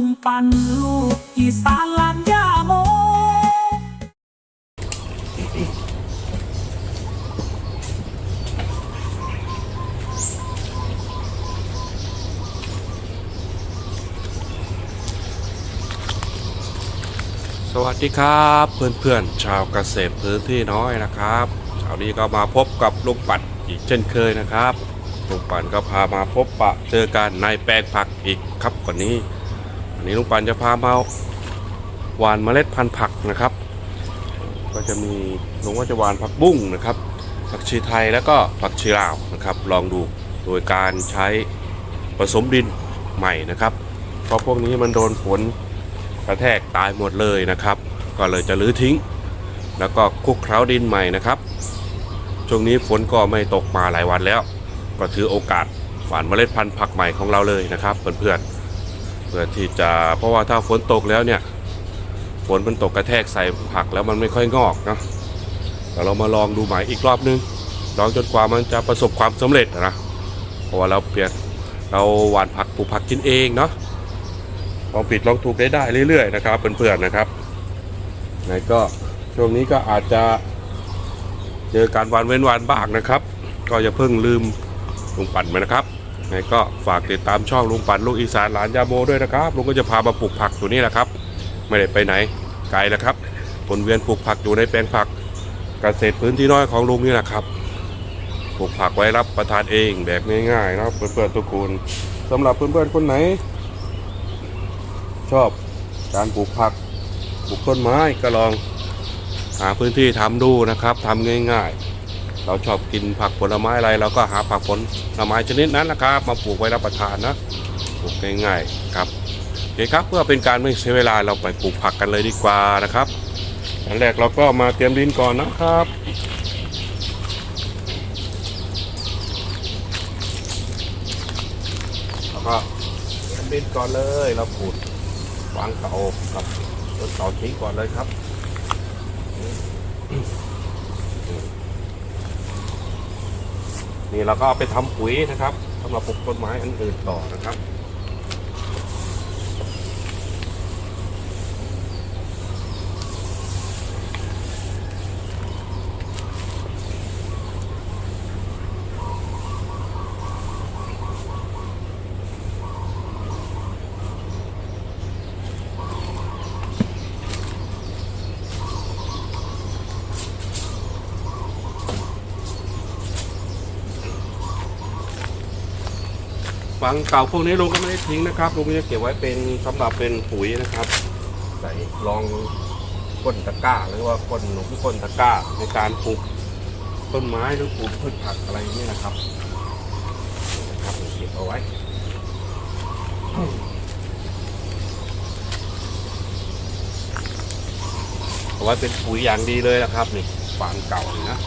ลุงปันลูกอีสานลานยาโมสวัสดีครับเพื่อนๆชาวเกษตรพื้นที่น้อยนะครับเช้านี้ก็มาพบกับลุงปัดอีกเช่นเคยนะครับลุงปันก็พามาพบปะเจอกันในแปลงผักอีกครับก่อนนี้ันนี้ลุงปันจะพามาหวานเมล็ดพันธุ์ผักนะครับ ก็จะมีลุงว่าจะหวานผักบุ้งนะครับ ผักชีไทยแล้วก็ผักชีลาวนะครับ ลองดูโดยการใช้ผสมดินใหม่นะครับ เพราะพวกนี้มันโดนฝนกระแทกตายหมดเลยนะครับ ก็เลยจะรื้อทิ้ง แล้วก็คลุกเคล้าดินใหม่นะครับช่วงนี้ฝนก็ไม่ตกมาหลายวันแล้ว ก็ถือโอกาสฝานเมล็ดพันธุ์ผักใหม่ของเราเลยนะครับเพื่อนๆ เพื่อที่จะเพราะว่าถ้าฝนตกแล้วเนี่ยฝนมันตกกระแทกใส่ผักแล้วมันไม่ค่อยงอกนะแต่เรามาลองดูใหม่อีกรอบนึงลองจนกว่ามันจะประสบความสำเร็จนะเพราะว่าเราเปลี่ยนเราหว่านผักปลูกผักกินเองเนาะลองผิดลองถูกได้ได้เรื่อยๆนะครับเพื่อนๆนะครับไหนก็ช่วงนี้ก็อาจจะเจอการวันเว้นวันบ้างนะครับ ก็อย่าเพิ่งลืมลงปั่นไปนะครับ ไหนก็ฝากติดตามช่องลุงปั่นลูกอีสานหลานยาโมด้วยนะครับลุงก็จะพามาปลูกผักตัวนี้แหละครับ ไม่ได้ไปไหนไกลแล้วครับวนเวียนปลูกผักอยู่ในแปลงผักเกษตรพื้นที่น้อยของลุงนี่แหละครับปลูกผักไว้รับประทานเองแบบง่ายๆนะครับเพื่อนๆทุกคนสำหรับเพื่อนๆคนไหน ชอบการปลูกผักปลูกต้นไม้ก็ลองหาพื้นที่ทำดูนะครับทำง่าย ๆ เราชอบกินผักผลไม้อะไรเราก็หาผักผลไม้ชนิดนั้นนะครับ มาปลูกไว้รับประทานนะปลูกง่ายๆครับโอเคครับเพื่อเป็นการไม่เสียเวลาเราไปปลูกผักกันเลยดีกว่านะครับอันแรกเราก็มาเตรียมดินก่อนนะครับแล้วก็เตรียมดินก่อนเลยเราปลูวางเก่ากับรถเก่าทิ้งก่อนเลยครับ นี่เราก็เอาไปทำปุ๋ยนะครับสำหรับปลูกต้นไม้อันอื่นต่อนะครับ ฝังเก่าพวกนี้ลุงก็ไม่ได้ทิ้งนะครับลุงจะเก็บไว้เป็นสำหรับเป็นปุ๋ยนะครับ ใส่รองก้นตะกร้า หรือว่าก้นหนุนก้นตะกร้าในการปลูกต้นไม้หรือปลูกพืชผักอะไรนี้นะครับนะครับเก็บเอาไว้เอาไว้เป็นปุ๋ยอย่างดีเลยนะครับนี่ฟางเก่านะ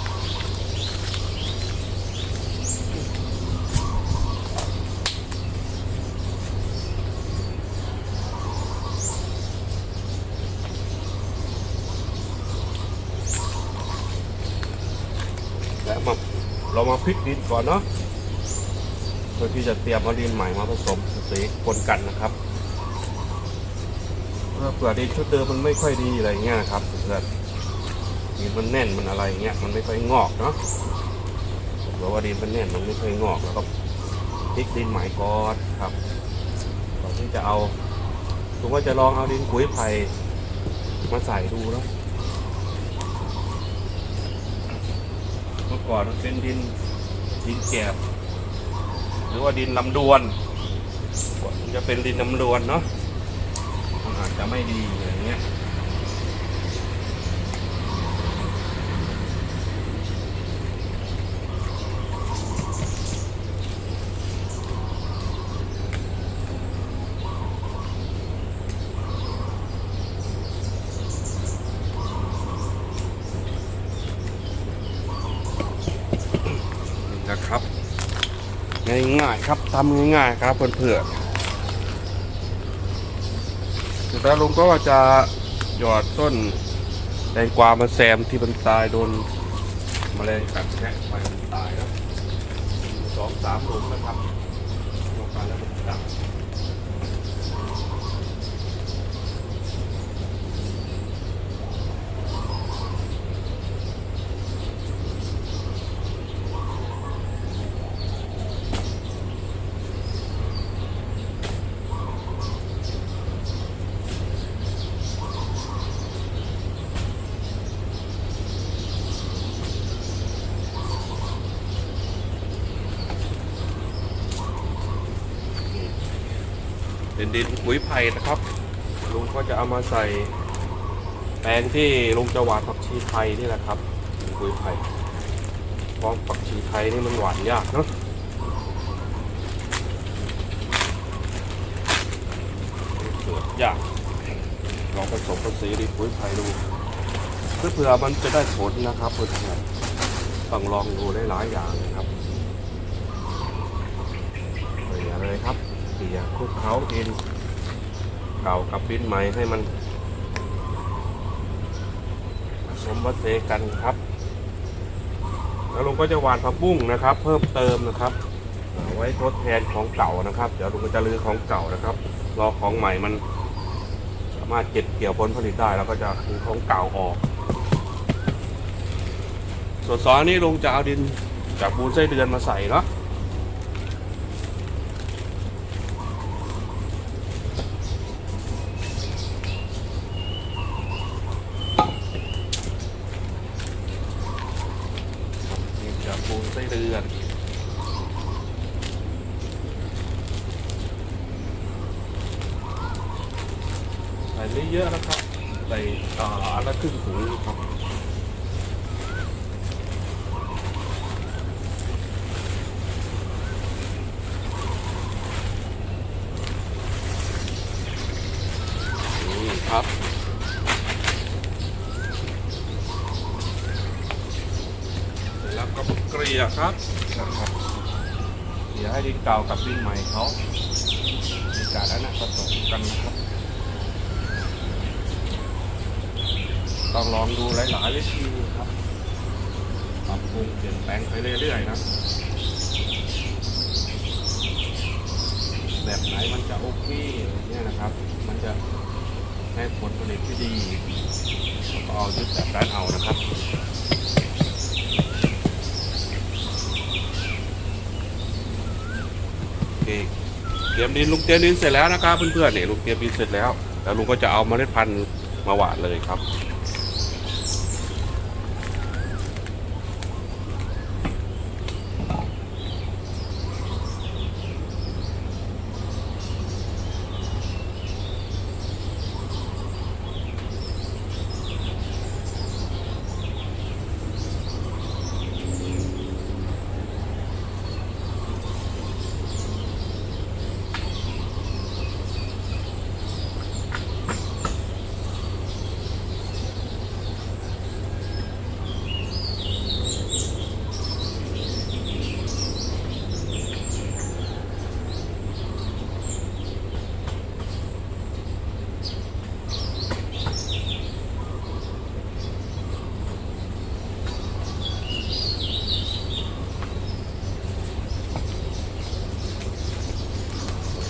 แล้วมา เรามาพลิกดินก่อนเนาะเพื่อที่จะเตรียมเอาดินใหม่มาผสมสีปนกันนะครับเพื่อเผื่อดินชุดเดิมมันไม่ค่อยดีอะไรเงี้ยครับเพื่อนดินมันแน่นมันอะไรเงี้ยมันไม่ค่อยงอกเนาะเพราว่าดินมันแน่นมันไม่ค่อยงอกแล้วก็พลิกดินใหม่ก่อนครับก่อนที่จะเอาผมว่าจะลองเอาดินขุยไผ่มาใส่ดูแล้ว เมื่อ ก่อนมันเป็นดินดินแกบหรือว่าดินลำดวนจะเป็นดินลำดวนเนาะมันอาจจะไม่ดีอย่างเงี้ยนะครับ ง่ายๆครับ ทำง่ายๆครับเพื่อนๆสุดท้ายลุงก็จะหยอดต้นแตงกวามาแซมที่มันตายโดนแมลงกัดแทะไปมันตายแล้วสองสามหลุมนะครับ เปุ๋ยไผ่นะครับ ลุงก็จะเอามาใส่แปลงที่ลุงจะหวานผักชีไทยนี่แหละครับปุ๋ยไผ่เพราะผักชีไทยนี่มันหวานยากเนาะเกิดยากลองผสมผสานดินปุ๋ยไผ่ดูเพื่อเผื่อมันจะได้ผลนะครับเพื่อนๆต้องลองดูได้หลายอย่างนะครับเกลี่ยเลยครับเกลี่ยคลุกเคล้าดิน เก่ากับดินใหม่ให้มันผสมผสานกันครับ แล้วลุงก็จะหวานผักบุ้งนะครับ เพิ่มเติมนะครับไว้ทดแทนของเก่านะครับ เดี๋ยวลุงก็จะลือของเก่านะครับ รอของใหม่มัน สามารถเก็บเกี่ยวผลผลิตได้แล้วก็จะคือของเก่าออก ส่วนซอยนี้ลุงจะเอาดินจากบูนไส้เดือนมาใส่เนาะ นี่จะปูนไส้เดือนใส่ไม่เยอะนะ ครับใส่อ่าอันละครึ่งถุงครับนี่ครับแล้วก็เกลี่ยครับนะครับเกลี่ยให้ดินเก่ากับดินใหม่เขามีการแล้วนะผสมกันนะครับ ต้องลองดูหลายๆวิธีครับปรับปรุงเปลี่ยนแปลงไปเรื่อยๆนะแบบไหนมันจะโอเคเนี่ยนะครับ มันจะให้ผลผลิตที่ดีก็เอายึดแบบนั้นเอานะครับเคเตรียมดินลุงเตรียมดินเสร็จแล้วนะครับเพื่อนๆเนี่ยลุงเตรียมดินเสร็จแล้วแล้วลุงก็จะเอาเมล็ดพันธุ์มาหว่านเลยครับ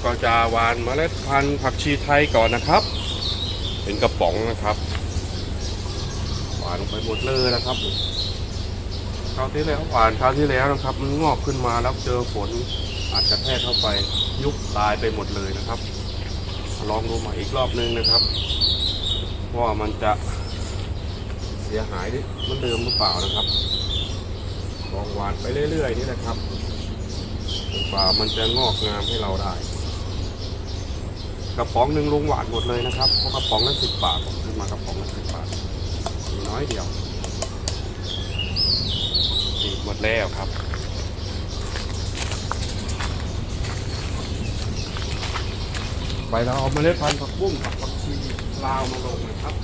ก็ จะหวานเมล็ดพันธุ์ผักชีไทยก่อนนะครับ เป็นกระป๋องนะครับ หวานลงไปหมดเลยนะครับคราวที่แล้วหวานคราวที่แล้วนะครับ มันงอกขึ้นมาแล้วเจอฝนอาจจะแทกเข้าไปยุบตายไปหมดเลยนะครับ ลองดูใหม่อีกรอบนึงนะครับว่ามันจะเสียหายเหมือนเดิมหรือเปล่านะครับลองหวานไปเรื่อยๆนี่นะครับจนกว่ามันจะงอกงามให้เราได้ กระป๋องหนึ่งลุงหวานหมดเลยนะครับเพราะกระป๋องละสิบบาทผมซื้อมากระป๋องละสิบบาทมีน้อยเดียวสี่หมดแล้วครับไปเราเอาเมล็ดพันธุ์ผักบุ้งกับผักชีลาวมาลงนะครับ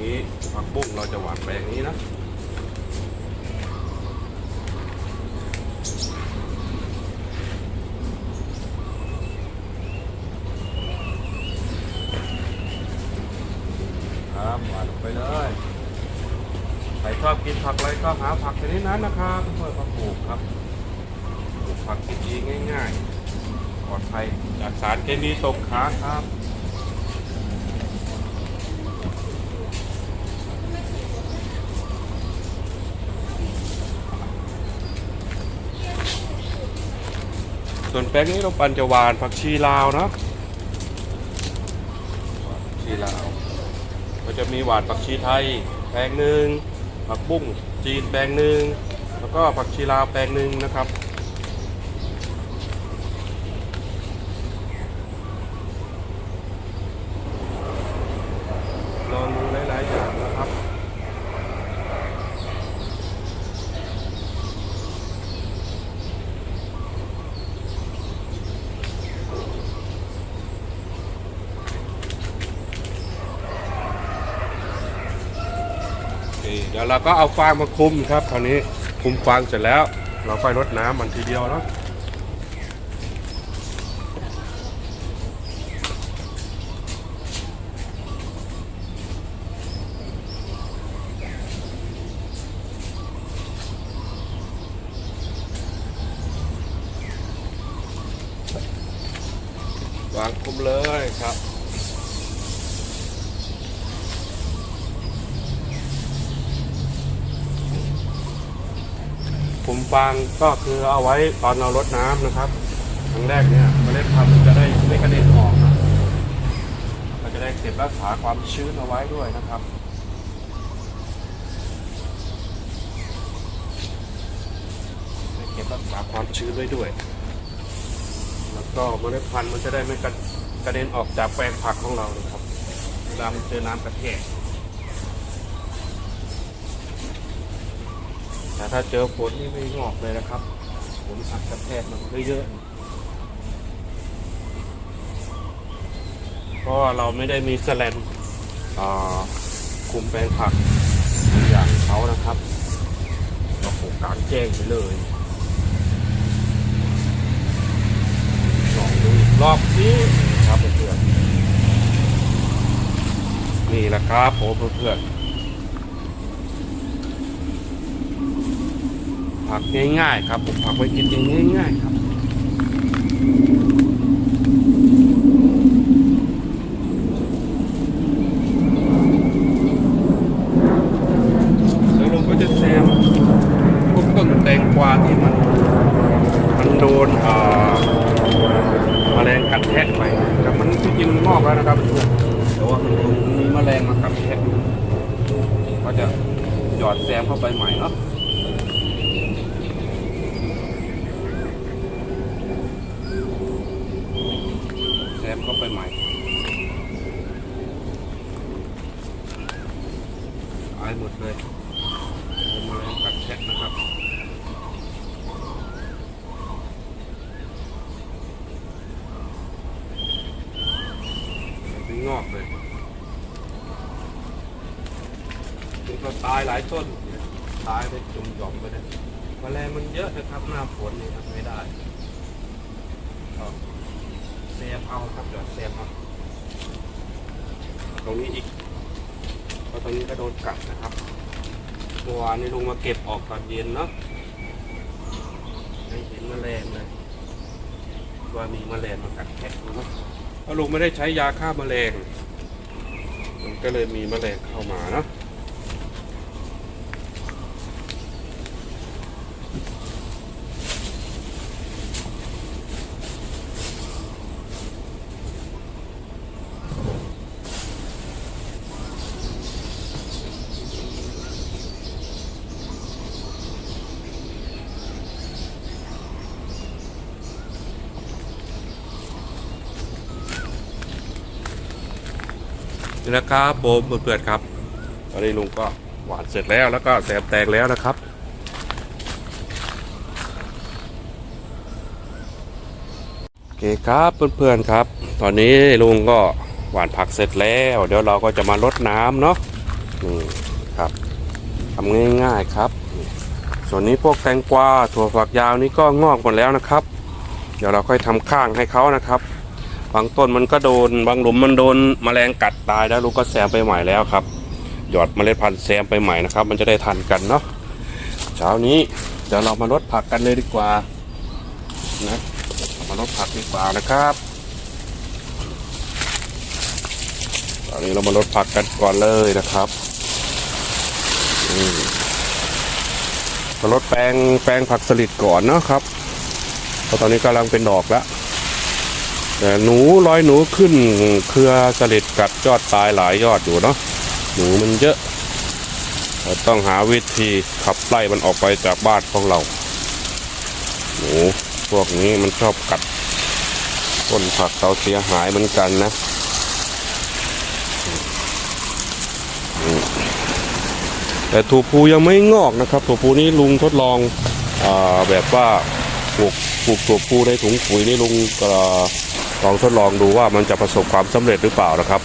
นี้ผักบุ้งเราจะหวานไปอย่างนี้นะ กินผักอะไรก็ หาผักชนิดนั้นนะครับเพื่อมาปลูกครับปลูกผักดีง่ายๆปลอดภัยจากสารเคมีตกค้างครับส่วนแปลงนี้เราปั่นจะหวานผักชีลาวนะผักชีลาว ก็จะมีหวานผักชีไทยแปลงหนึ่งผักบุ้ง จีนแปลงหนึ่งแล้วก็ผักชีลาวแปลงหนึ่งนะครับ ลองดูหลายๆอย่างนะครับ นี่ เราก็เอาฟางมาคุมครับคราวนี้คุมฟางเสร็จแล้ว เราค่อยรดน้ำมันทีเดียวเนาะวางคุมเลยครับ ฟางก็คือเอาไว้ตอนเรารดน้ำนะครับครั้งแรกเนี่ยเมล็ดพันธุ์มันจะได้ไม่กระเด็นออกนะมันจะได้เก็บรักษาความชื้นเอาไว้ด้วยนะครับเก็บรักษาความชื้นไว้ด้วย แล้วก็เมล็ดพันธุ์มันจะได้ไม่กระกระเด็นออกจากแปลงผักของเรานะครับเวลามันเจอน้ำกระแทก แต่ถ้าเจอฝนนี่ไม่งอกเลยนะครับฝนอัดกระแทกมันเยอะๆเพราะเราไม่ได้มีแสแลนอ่าคุมแปลงผักอย่างเขานะครับเราปลูกกลางแจ้งไปเลยลองดูอีกรอบสิครับเพื่อนนี่แหละครับผมเพื่อน ผักง่ายๆครับผมผักไว้กินเองง่ายๆครับแล้วเราก็จะแซมพวกต้นแตงกวาที่มันมันโดนเอ่อแมลงกัดแทะไปแต่มันที่จริงมันงอกแล้วนะครับเพื่อนแต่ว่ามันมีแมลงมากัดแทะก็จะหยอดแซมเข้าไปใหม่เนาะ มเข้าไปใหม่ อายหมดเลยเป็นแมลงกัดแทะนะครับ เป็นงอกเลยนี่ก็ตายหลายต้น ตายไปจุ่มหย่อมไปเลยแมลงมันเยอะนะครับ หน้าฝนนี่ทำไม่ได้ก็ เซฟเอาครับเดี๋ยวเซฟเอาตรงนี้อีกเพราะตรงนี้ก็โดนกัดนะครับเมื่อวานนี้ลุงมาเก็บออกตอนเย็นเนาะไม่เห็นแมลงเลยว่ามีแมลงมากัดแทะเนาะเพราะลุงไม่ได้ใช้ยาฆ่าแมลงมันก็เลยมีแมลงเข้ามาเนาะ นี่นะครับโบมเพื่อนๆครับตอนนี้ลุงก็หวานเสร็จแล้วแล้วก็แสบแตกแล้วนะครับโอเคครับเพื่อนๆครับ ตอนนี้ลุงก็หวานผักเสร็จแล้ว เดี๋ยวเราก็จะมาลดน้ำเนาะนี่ครับทำง่ายๆครับ ส่วนนี้พวกแตงกวาถั่วฝักยาวนี่ก็งอกหมดแล้วนะครับ เดี๋ยวเราค่อยทำข้างให้เขานะครับ บางต้นมันก็โดน บางหลุมมันโดนแมลงกัดตายแล้วลูกก็แซมไปใหม่แล้วครับ หยอดเมล็ดพันธุ์แซมไปใหม่นะครับ มันจะได้ทันกันเนาะเช้านี้เดี๋ยวเรามาลดผักกันเลยดีกว่านะมาลดผักดีกว่านะครับตอนนี้เรามาลดผักกันก่อนเลยนะครับอืมมาลดแปลงแปลงผักสลิดก่อนเนาะครับเพราะตอนนี้กำลังเป็นดอกแล้ว แต่หนูร้อยหนูขึ้นเครือสลิดกัดยอดตายหลายยอดอยู่เนาะหนูมันเยอะเราต้องหาวิธีขับไล่มันออกไปจากบ้านของเรา หนูพวกนี้มันชอบกัดต้นผักเราเสียหายเหมือนกันนะแต่ถั่วพูยังไม่งอกนะครับถั่วพูนี้ลุงทดลองอแบบว่าปลูกปลูกถั่วพูในถุงปุ๋ยนี่ลุง ลองทดลองดูว่ามันจะประสบความสำเร็จหรือเปล่านะครับ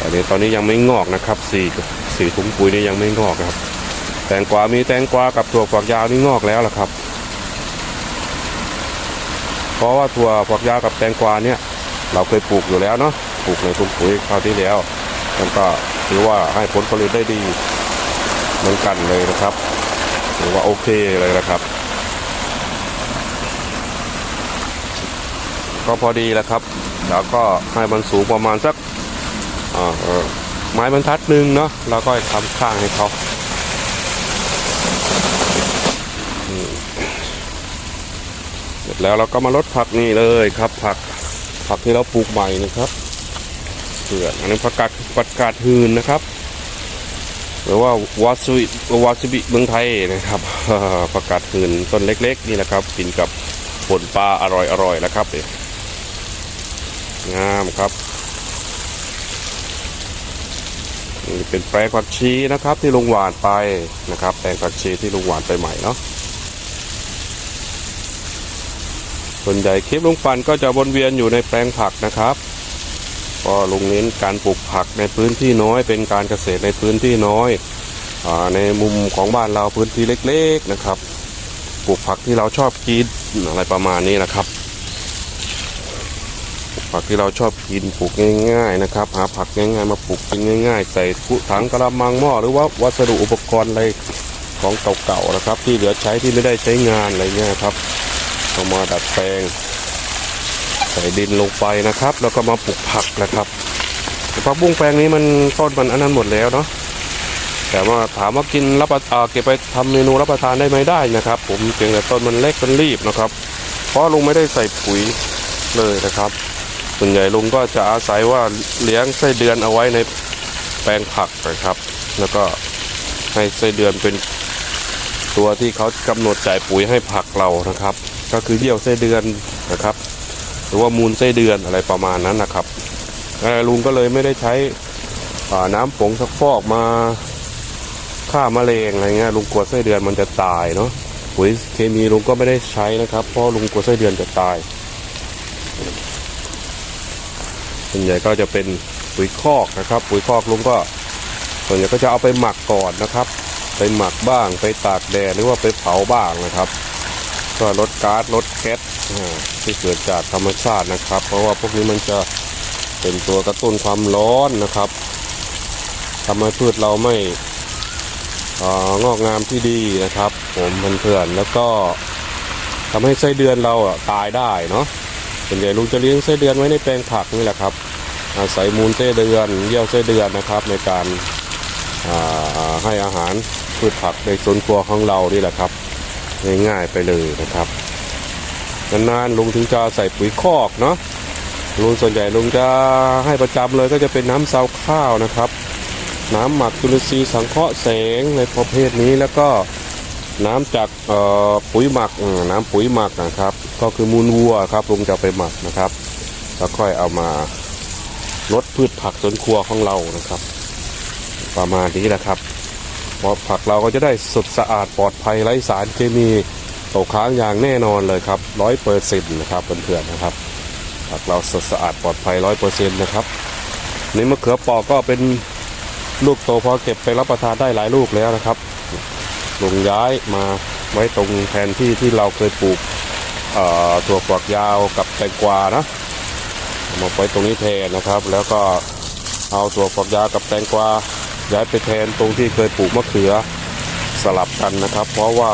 ตอนนี้ตอนนี้ยังไม่งอกนะครับสี่สี่ถุงปุ๋ยนี่ยังไม่งอกครับ แตงกวา มีแตงกวากับถั่วฝักยาวนี่งอกแล้วล่ะครับ เพราะว่าถั่วฝักยาวกับแตงกวาเนี่ย เราเคยปลูกอยู่แล้วเนาะปลูกในถุงปุ๋ยคราวที่แล้วมันก็ถือว่าให้ผลผลิตได้ดีเหมือนกันเลยนะครับถือว่าโอเคเลยนะครับ ก็พอดีแล้วครับ แล้วก็ให้มันสูงประมาณสักอ่าไม้บรรทัดหนึ่งเนาะแล้วก็ทำข้างให้เขาเสร็จแล้วเราก็มาลดผักนี่เลยครับ ผักผักที่เราปลูกใหม่นะครับเผื่ออันนี้ผักกาดผักกาดหืนนะครับ หรือว่าวาซุวาซาบิเมืองไทยนะครับผักกาดหืนต้นเล็ก ๆ นี่แหละครับกินกับผลปลาอร่อยๆแล้วครับเด็งามครับ นี่เป็นแปลงผักชีนะครับ ที่ลุงหวานไปนะครับ แปลงผักชีที่ลุงหวานไปใหม่เนาะส่วนใหญ่คลิปลุงปันก็จะวนเวียนอยู่ในแปลงผักนะครับก็ลุงเน้นการปลูกผักในพื้นที่น้อย เป็นการเกษตรในพื้นที่น้อยอในมุมของบ้านเราพื้นที่เล็ก ๆนะครับ ปลูกผักที่เราชอบกินอะไรประมาณนี้นะครับ ผักที่เราชอบกินปลูกง่ายๆนะครับ หาผักง่ายๆมาปลูกกินง่าย ๆ ใส่ถังกระมังหม้อหรือว่าวัสดุอุปกรณ์อะไรของเก่าๆนะครับ ที่เหลือใช้ที่ไม่ได้ใช้งานอะไรเงี้ยครับเอามาดัดแปลง ใส่ดินลงไปนะครับ แล้วก็มาปลูกผักนะครับผักบุ้งแปลงนี้มันต้นมันอันนั้นหมดแล้วเนาะแต่ว่าถามว่ากินรับประทานเก็บไปทำเมนูรับประทานได้ไหมได้นะครับ ผมเพียงแต่ต้นมันเล็กมันรีบนะครับ เพราะลุงไม่ได้ใส่ปุ๋ยเลยนะครับ ส่วนใหญ่ลุงก็จะอาศัยว่าเลี้ยงไส้เดือนเอาไว้ในแปลงผักนะครับ แล้วก็ให้ไส้เดือนเป็นตัวที่เขากำหนดจ่ายปุ๋ยให้ผักเรานะครับ ก็คือเยี่ยวไส้เดือนนะครับ หรือว่ามูลไส้เดือนอะไรประมาณนั้นนะครับเอ่ลุงก็เลยไม่ได้ใช้น้ำผงซักฟอกมาฆ่าแมลงอะไรเงี้ยลุงกลัวไส้เดือนมันจะตายเนาะปุ๋ยเคมีลุงก็ไม่ได้ใช้นะครับเพราะลุงกลัวไส้เดือนจะตาย ส่วนใหญ่ก็จะเป็นปุ๋ยคอกนะครับ ปุ๋ยคอกลุงก็ ส่วนใหญ่ก็จะเอาไปหมักก่อนนะครับ ไปหมักบ้าง ไปตากแดดหรือว่าไปเผาบ้างนะครับ ก็ลดก๊าซลดแก๊สที่เกิดจากธรรมชาตินะครับ เพราะว่าพวกนี้มันจะเป็นตัวกระตุ้นความร้อนนะครับทำให้พืชเราไม่งอกงามที่ดีนะครับ ผมเพื่อนๆแล้วก็ทำให้ไส้เดือนเราตายได้เนาะ ส่วนใหญ่ลุงจะเลี้ยงไส้เดือนไว้ในแปลงผักนี่แหละครับ อาศัยมูลไส้เดือนเยี่ยวไส้เดือนนะครับ ในการาให้อาหารพืชผักในสวนครัวของเรานี่แหละครับ ง่ายๆไปเลยนะครับนานๆลุงถึงจะใส่ปุ๋ยคอกเนาะลุงส่วนใหญ่ลุงจะให้ประจำเลยก็จะเป็นน้ำเซาข้าวนะครับ น้ำหมักจุลทรีย์สังเคราะห์แสงในประเภทนี้แล้วก็ น้ำจากปุ๋ยหมักน้ำปุ๋ยหมักนะครับ ก็คือมูลวัวครับลุงจะไปหมักนะครับ แล้วค่อยเอามาลดพืชผักสวนครัวของเรานะครับ ประมาณนี้แหละครับเพราะผักเราก็จะได้สดสะอาดปลอดภัยไร้สารเคมีตกค้างอย่างแน่นอนเลยครับร้อยเปอร์เซ็นต์นะครับเพื่อนๆนะครับผักเราสดสะอาดปลอดภัยร้อยเปอร์เซ็นต์นะครับในมะเขือปอกก็เป็นลูกโตพอเก็บไปรับประทานได้หลายลูกแล้วนะครับ ลงย้ายมาไว้ตรงแทนที่ที่เราเคยปลูกถั่วฝักยาวกับแตงกวานะเอามาไว้ตรงนี้แทนนะครับ แล้วก็เอาถั่วฝักยาวกับแตงกวาย้ายไปแทนตรงที่เคยปลูกมะเขือสลับกันนะครับ เพราะว่า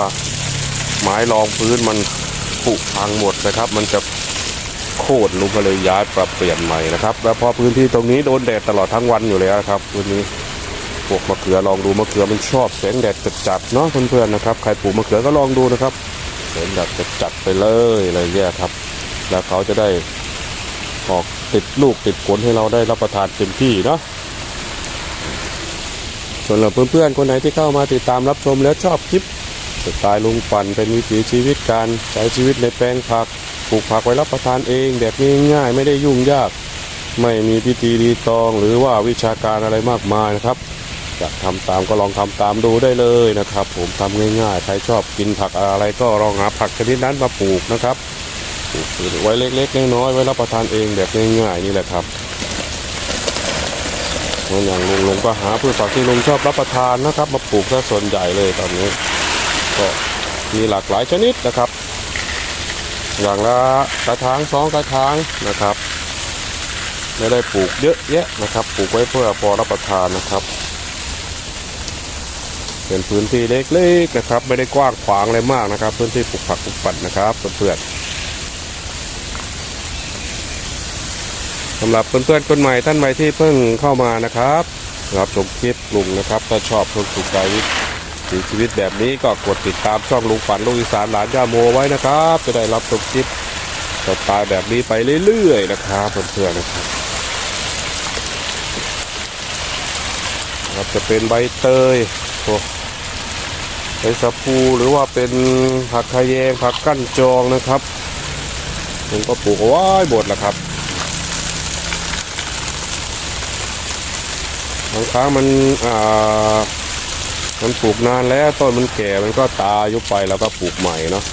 ไม้รองพื้นมันผุพังหมดนะครับ มันจะโค่นลุก็เลยย้ายปรับเปลี่ยนใหม่นะครับ แล้วพอพื้นที่ตรงนี้โดนแดดตลอดทั้งวันอยู่แล้วครับพื้นนี้ ปลูกมะเขือลองดูมะเขือมันชอบแสงแดดจัดๆเนาะเพื่อนๆนะครับใครปลูกมะเขือก็ลองดูนะครับแสงแดดจัดๆไปเลยอะไรเงี้ยครับ แล้วเขาจะได้ออกติดลูกติดผลให้เราได้รับประทานเต็มที่เนาะส่วนเราเพื่อนๆคนไหนที่เข้ามาติดตามรับชมแล้วชอบคลิปสไตล์ลุงปั่นเป็นวิถีชีวิตการใช้ชีวิตในแปลงผักปลูกผักไว้รับประทานเองแบบง่ายๆไม่ได้ยุ่งยาก ไม่มีพิธีรีตองหรือว่าวิชาการอะไรมากมายนะครับ อยากทำตามก็ลองทำตามดูได้เลยนะครับ ผมทำง่ายๆ ใครชอบกินผักอะไรก็ลองหาผักชนิดนั้นมาปลูกนะครับปลูกไว้เล็กๆน้อยๆไว้รับประทานเองแบบง่ายๆนี่แหละครับเมืออย่างลุงลุงก็หาพืชผักที่ลุงชอบรับประทานนะครับ มาปลูกซะส่วนใหญ่เลยตอนนี้ ก็มีหลากหลายชนิดนะครับ อย่างละกระถางสองกระถางนะครับ ไม่ได้ปลูกเยอะแยะนะครับ ปลูกไว้เพื่อพอรับประทานนะครับ เป็นพื้นที่เล็กๆนะครับ ไม่ได้กว้างขวางอะไรมากนะครับ พื้นที่ปลูกผักปลูกปั่นนะครับเพื่อนๆสำหรับเพื่อนๆคนใหม่ท่านใหม่ที่เพิ่งเข้ามานะครับรับชมคลิปลุงนะครับถ้าชอบเพิ่งถูกใจวิถีชีวิตแบบนี้ก็กดติดตามช่องลุงฝันลุงอีสานหลานย่าโมไว้นะครับ จะได้รับชมคลิปสไตล์แบบนี้ไปเรื่อยๆนะครับเพื่อนๆนะครับครับจะเป็นใบเตยโอ้ ใบสะพูหรือว่าเป็นผักขะแยงผักกั้นจองนะครับผมก็ปลูกเอาไว้หมดแล้วครับบางครั้งมันอ่ามันปลูกนานแล้วต้นมันแก่มันก็ตายยุบไปแล้วก็ปลูกใหม่เนาะ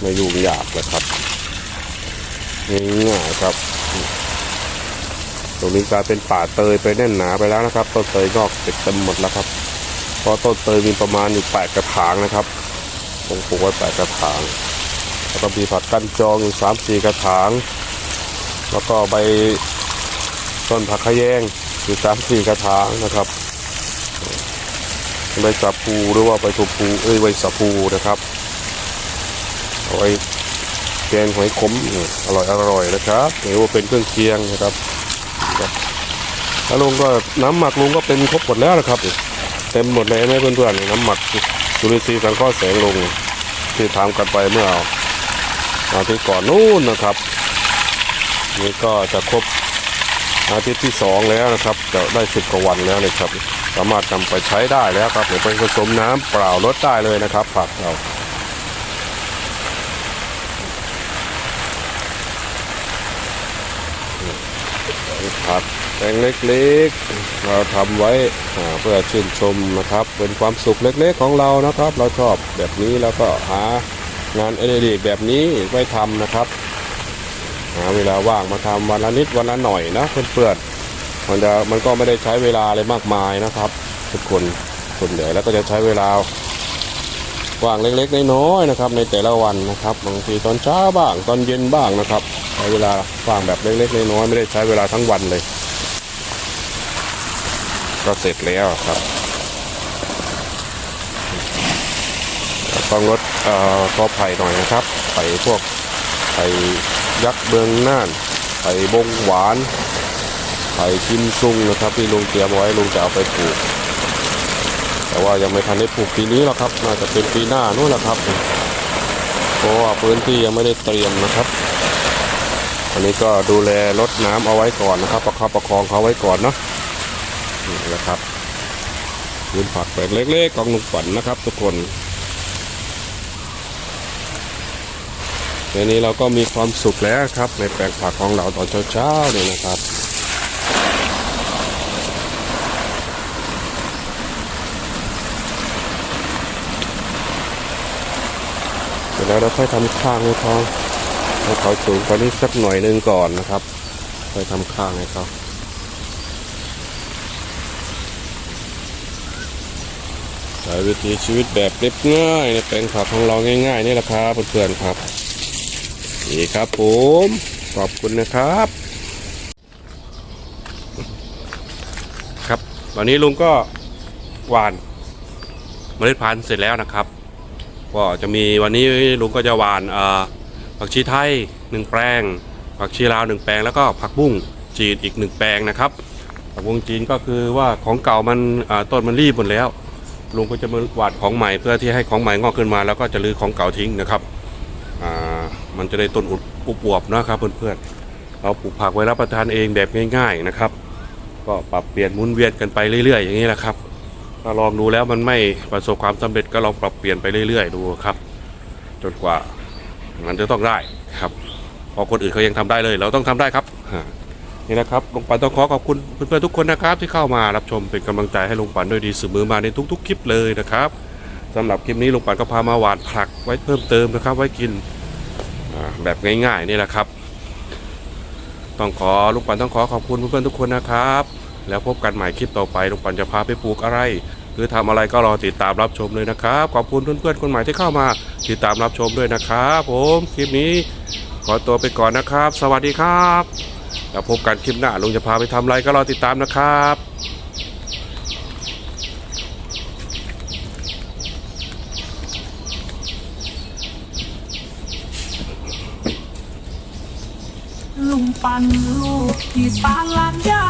ไม่ยุ่งยากเลยครับง่ายๆครับ ตรงนี้กลายเป็นป่าเตยไปแน่นหนาไปแล้วนะครับต้นเตยงอกเต็เต็มหมดแล้วครับ เพราะต้นเตยมีประมาณอยู่แปดกระถางนะครับผมปลูกไว้แปดกระถาง แล้วก็มีผักกั้นจองอยู่สามสี่กระถาง แล้วก็ใบต้นผักขะแยงอยู่สามสี่กระถางนะครับใบสะพูหรือว่าใบชมพูเอ้ยใบสะพูนะครับเอาไว้แกงหอยขมอร่อยอร่อยนะครับหรือว่าเป็นเครื่องเคียงนะครับแล้วลุงก็น้ำหมักลุงก็เป็นครบหมดแล้วนะครับ เต็มหมดเลยไหมเพื่อนๆน้ำหมักจุลินทรีย์สังเคราะห์แสงลงที่ทำกันไปเมื่ออาทิตย์ก่อนนู้นนะครับ นี่ก็จะครบอาทิตย์ที่สองแล้วนะครับ จะได้สิบกว่าวันแล้วเลยครับ สามารถนำไปใช้ได้แล้วครับเดี๋ยวไปผสมน้ำเปล่าลดได้เลยนะครับผักเราผัก แปลงเล็กๆ เราทำไว้เพื่อชื่นชมนะครับ เป็นความสุขเล็กๆของเรานะครับ เราชอบแบบนี้แล้วก็หางานเอเดกแบบนี้ไว้ทำนะครับหาเวลาว่างมาทำวันละนิดวันละหน่อยนะเพื่อนๆมันจะมันก็ไม่ได้ใช้เวลาอะไรมากมายนะครับ ทุกคนส่วนใหญ่แล้วก็จะใช้เวลาว่างเล็กๆน้อยๆนะครับ ในแต่ละวันนะครับบางทีตอนเช้าบ้างตอนเย็นบ้างนะครับใช้เวลาว่างแบบเล็กๆน้อยๆไม่ได้ใช้เวลาทั้งวันเลย ก็เสร็จแล้วครับต้องลดเอ่อก็ไผ่หน่อยนะครับไผ่พวกไผ่ยักษ์เบืองน่านไผ่บงหวานไผ่กิมซุงนะครับที่ลุงเตรียมไว้ลุงจะเอาไปปลูก แต่ว่ายังไม่ทันได้ปลูกปีนี้หรอกครับ น่าจะเป็นปีหน้านู่นแหละครับเพราะว่าพื้นที่ยังไม่ได้เตรียมนะครับอันนี้ก็ดูแลรดน้ำเอาไว้ก่อนนะครับ ประคับประคองเขาไว้ก่อนเนาะ นี่แหละครับพื้นผักแปลงเล็กๆของลุงฝันนะครับ ทุกคนเดี๋ยวนี้เราก็มีความสุขแล้วครับ ในแปลงผักของเราตอนเช้าๆเนี่ยนะครับเสร็จแล้วเราค่อยทำข้างให้เขาให้เขาสูงกว่านี้สักหน่อยหนึงก่อนนะครับ ค่อยทำข้างให้เขาใช้ วิธีชีวิตแบบเรียบง่ายในแปลงผักของเราง่าย ๆ นี่แหละครับเพื่อนๆครับนี่ครับผมขอบคุณนะครับ ครับวันนี้ลุงก็หวานเมล็ดพันธุ์เสร็จแล้วนะครับ ก็จะมีวันนี้ลุงก็จะหวานผักชีไทยหนึ่งแปลง ผักชีลาวหนึ่งแปลงแล้วก็ผักบุ้งจีนอีกหนึ่งแปลงนะครับผักบุ้งจีนก็คือว่าของเก่ามันต้นมันรีบหมดแล้ว ลุงก็จะมาหวานของใหม่เพื่อที่ให้ของใหม่งอกขึ้นมา แล้วก็จะลื้อของเก่าทิ้งนะครับอ่ามันจะได้ต้นอุดอุบอวบนะครับเพื่อนๆเราปลูกผักไว้รับประทานเองแบบง่าย ๆนะครับ ก็ปรับเปลี่ยนหมุนเวียนกันไปเรื่อย ๆ อย่างนี้แหละครับถ้าลองดูแล้วมันไม่ประสบความสำเร็จก็ลองปรับเปลี่ยนไปเรื่อย ๆ ดูครับ จนกว่ามันจะต้องได้ครับพอคนอื่นเขายังทำได้เลย เราต้องทำได้ครับ นี่นะครับลุงปันต้องขอขอบคุณเพื่อนๆทุกคนนะครับ ที่เข้ามารับชมเป็นกำลังใจให้ลุงปันด้วยดีเสมอมาในทุก ๆ คลิปเลยนะครับสำหรับคลิปนี้ลุงปันก็พามาหวานผักไว้เพิ่มเติมนะครับ ไว้กินแบบง่ายๆนี่แหละครับ ต้องขอลุงปันต้องขอขอบคุณเพื่อนๆทุกคนนะครับ แล้วพบกันใหม่คลิปต่อไปลุงปันจะพาไปปลูกอะไรหรือทำอะไรก็รอติดตามรับชมเลยนะครับ ขอบคุณเพื่อนๆคนใหม่ที่เข้ามาติดตามรับชมด้วยนะครับ ผมคลิปนี้ขอตัวไปก่อนนะครับ สวัสดีครับ แล้วพบกันคลิปหน้าลุงจะพาไปทำอะไรก็รอติดตามนะครับลุงปันลูกที่สานลานย่า